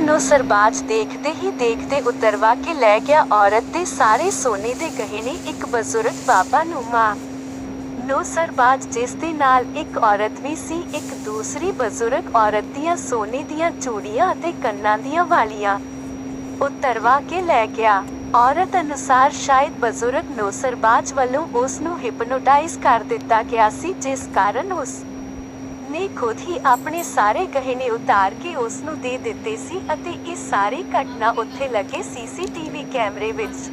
ਨੂੰ ਸਰਬਾਜ ਦੇਖਦੇ ਹੀ ਦੇਖਦੇ ਉਤਰਵਾ ਕੇ ਲੈ ਗਿਆ ਔਰਤ ਦੇ ਸਾਰੇ ਸੋਨੇ ਦੇ ਗਹਿਣੇ ਇੱਕ ਬਜ਼ੁਰਗ ਬਾਬਾ ਨੂੰ ਮਾਂ। ਨੂੰ ਸਰਬਾਜ ਜਿਸ ਦੇ ਨਾਲ ਇੱਕ ਔਰਤ ਵੀ ਸੀ, ਇੱਕ ਦੂਸਰੀ ਬਜ਼ੁਰਗ ਔਰਤ ਦੀਆਂ ਸੋਨੇ ਦੀਆਂ ਚੂੜੀਆਂ ਅਤੇ ਕੰਨਾਂ ਦੀਆਂ ਵਾਲੀਆਂ। ਉਤਰਵਾ ਕੇ ਲੈ ਗਿਆ। ਔਰਤ ਅਨੁਸਾਰ ਸ਼ਾਇਦ ਬਜ਼ੁਰਗ ਨੂੰ ਸਰਬਾਜ ਵੱਲੋਂ ਉਸ ਨੂੰ ਹਿਪਨੋਟਾਈਜ਼ ਕਰ ਦਿੱਤਾ ਗਿਆ ਸੀ, ਜਿਸ ਕਾਰਨ ਉਸ ਨੇ ਖੁਦ ਹੀ ਆਪਣੇ ਸਾਰੇ ਗਹਿਣੇ ਉਤਾਰ ਕੇ ਉਸ ਨੂੰ ਦੇ ਦਿੱਤੇ ਸੀ ਅਤੇ ਇਹ ਸਾਰੀ ਘਟਨਾ ਉੱਥੇ ਲੱਗੇ ਸੀਸੀਟੀਵੀ ਕੈਮਰੇ ਵਿੱਚ।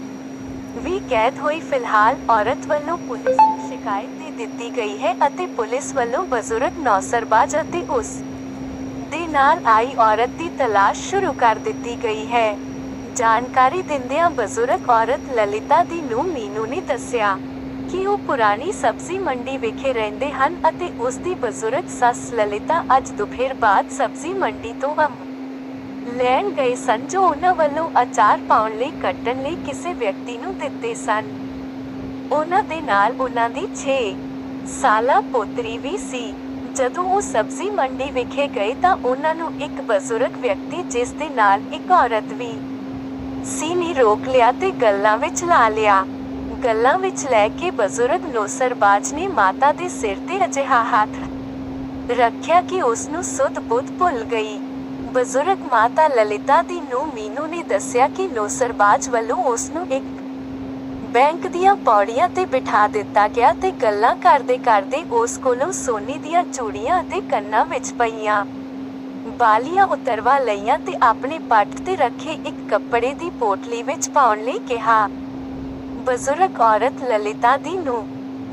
ਵੀ ਕੈਦ ਹੋਈ ਫਿਲਹਾਲ ਔਰਤ ਵੱਲੋਂ ਪੁਲਿਸ ਨੂੰ ਸ਼ਿਕਾਇਤ ਦੇ ਦਿੱਤੀ ਗਈ ਹੈ ਅਤੇ ਪੁਲਿਸ ਵੱਲੋਂ ਬਜ਼ੁਰਗ ਨੌਸਰਬਾਜ ਅਤੇ ਉਸ ਦੇ ਨਾਲ ਆਈ ਔਰਤ ਦੀ ਤਲਾਸ਼ ਸ਼ੁਰੂ ਕਰ ਦਿੱਤੀ ਗਈ ਹੈ। ਜਾਣਕਾਰੀ ਦਿੰਦਿਆਂ ਬਜ਼ੁਰਗ ਔਰਤ ਲਲਿਤਾ ਦੀ ਨੂੰ ਮੀਨੂ ਨੇ ਦੱਸਿਆ। ਕਿ ਉਹ ਪੁਰਾਣੀ ਸਬਜ਼ੀ ਮੰਡੀ ਵਿਖੇ ਰਹਿੰਦੇ ਹਨ ਅਤੇ ਉਸ ਦੀ ਬਜ਼ੁਰਗ ਸੱਸ ਲਲਿਤਾ ਅੱਜ ਦੁਪਹਿਰ ਬਾਅਦ ਸਬਜ਼ੀ ਮੰਡੀ ਤੋਂ ਅੰਬ ਲੈਣ ਗਏ ਸਨ, ਜੋ ਉਹਨਾਂ ਵੱਲੋਂ ਅਚਾਰ ਪਾਉਣ ਲਈ, ਕੱਟਣ ਲਈ ਕਿਸੇ ਵਿਅਕਤੀ ਨੂੰ ਦਿੱਤੇ ਸਨ। ਉਹਨਾਂ ਦੇ ਨਾਲ ਉਹਨਾਂ ਦੀ 6 ਸਾਲਾ ਪੋਤਰੀ ਵੀ ਸੀ। ਜਦੋਂ ਉਹ ਸਬਜ਼ੀ ਮੰਡੀ ਵਿਖੇ ਗਏ ਤਾਂ ਉਹਨਾਂ ਨੂੰ ਇੱਕ ਬਜ਼ੁਰਗ ਵਿਅਕਤੀ, ਜਿਸ ਦੇ ਨਾਲ ਇੱਕ ਔਰਤ ਵੀ ਸੀ, ਨੇ ਰੋਕ ਲਿਆ ਤੇ ਗੱਲਾਂ ਵਿੱਚ ਲਾ ਲਿਆ। ਗੱਲਾਂ ਵਿੱਚ ਲੈ ਕੇ ਬਜ਼ੁਰਗ ਨੂੰ ਨੇ ਮਾਤਾ ਦੇ ਸਿਰ ਤੇ ਅਜਿਹਾ ਹੱਥ। ਰੱਖਿਆ ਕਿ ਉਸ ਨੂੰ ਸੁੱਧ ਬੁੱਧ ਭੁੱਲ ਗਈ। ਬਜ਼ੁਰਗ ਮਾਤਾ ਲਲਿਤਾ ਦੀ ਨੂੰ ਮੀਨੂ ਨੇ ਦੱਸਿਆ ਕਿ ਨੌਸਰਬਾਜ ਵੱਲੋਂ ਉਸ ਨੂੰ ਇੱਕ ਬੈਂਕ ਦੀਆਂ ਪੌੜੀਆਂ ਤੇ ਬਿਠਾ ਦਿੱਤਾ ਗਿਆ ਤੇ ਗੱਲਾਂ ਕਰਦੇ ਕਰਦੇ ਉਸ ਕੋਲੋਂ ਸੋਨੇ ਦੀਆਂ ਚੂੜੀਆਂ ਅਤੇ ਕੰਨਾਂ ਵਿੱਚ ਪਈਆਂ। ਬਾਲੀਆਂ ਉਤਰਵਾ ਲਈਆਂ ਤੇ ਆਪਣੇ ਪੱਟ ਤੇ ਰੱਖੇ ਇੱਕ ਕੱਪੜੇ ਦੀ ਪੋਟਲੀ ਵਿੱਚ ਪਾਉਣ ਲਈ ਕਿਹਾ। ਬਜ਼ੁਰਗ ਔਰਤ ਲਲਿਤਾ ਦੀ ਨੂੰ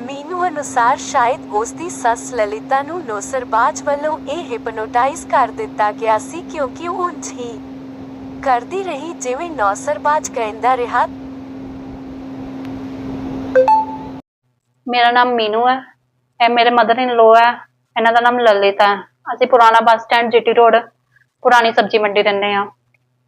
ਮੀਨੂ ਅਨੁਸਾਰ ਸ਼ਾਇਦ ਉਸ ਦੀ ਸੱਸ ਲਲਿਤਾ ਨੂੰ ਨੌਸਰਬਾਜ ਵੱਲੋਂ ਇਹ ਹਿਪਨੋਟਾਈਜ਼ ਕਰ ਦਿੱਤਾ ਗਿਆ ਸੀ ਕਿਉਂਕਿ ਉਹ ਉਂਝ ਹੀ ਕਰਦੀ ਰਹੀ ਜਿਵੇਂ ਨੌਸਰਬਾਜ ਕਹਿੰਦਾ ਰਿਹਾ। ਮੇਰਾ ਨਾਮ ਮੀਨੂ ਹੈ। ਇਹ ਮੇਰੇ ਮਦਰ ਇਨ ਲੋ ਹੈ। ਇਹਨਾਂ ਦਾ ਨਾਮ ਲਲਿਤਾ ਹੈ। ਅਸੀਂ ਪੁਰਾਣਾ ਬੱਸ ਸਟੈਂਡ ਜੀਟੀ ਰੋਡ, ਪੁਰਾਣੀ ਸਬਜ਼ੀ ਮੰਡੀ ਰਹਿੰਦੇ ਆ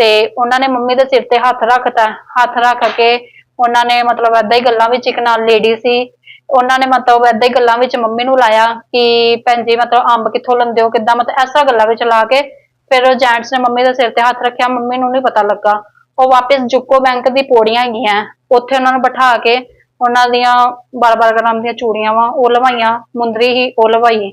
ਤੇ ਉਹਨਾਂ ਨੇ ਮੰਮੀ ਦੇ ਸਿਰ ਤੇ ਹੱਥ ਰੱਖਤਾ, ਹੱਥ ਰੱਖ ਕੇ ਉਹਨਾਂ ਨੇ ਮਤਲਬ ਏਦਾਂ ਹੀ ਗੱਲਾਂ ਵਿੱਚ ਇੱਕ ਨਾਲ ਲੇਡੀ ਸੀ। ਉਹਨਾਂ ਨੇ ਮਤਲਬ ਏਦਾਂ ਹੀ ਗੱਲਾਂ ਵਿੱਚ ਮੰਮੀ ਨੂੰ ਲਾਇਆ ਕਿ ਭੈਣ ਜੀ ਮਤਲਬ ਅੰਬ ਕਿੱਥੋਂ ਲੰਦੇ ਹੋ, ਕਿੱਦਾਂ ਮਤਲਬ ਐਸਾ ਗੱਲਾਂ ਵਿੱਚ ਲਾ ਕੇ ਫਿਰ ਜੈਂਟਸ ਨੇ ਮੰਮੀ ਦੇ ਸਿਰ ਤੇ ਹੱਥ ਰੱਖਿਆ, ਮੰਮੀ ਨੂੰ ਨਹੀਂ ਪਤਾ ਲੱਗਾ। ਉਹ ਵਾਪਸ ਜੁਕੋ ਬੈਂਕ ਦੀ ਪੌੜੀਆਂ ਹੈਗੀਆਂ, ਉੱਥੇ ਉਹਨਾਂ ਨੂੰ ਬਿਠਾ ਕੇ ਉਹਨਾਂ ਦੀਆਂ 12-12 ਗ੍ਰਾਮ ਦੀਆਂ ਚੂੜੀਆਂ ਵਾ, ਉਹ ਲਵਾਈਆਂ, ਮੁੰਦਰੀ ਹੀ ਉਹ ਲਵਾਈ।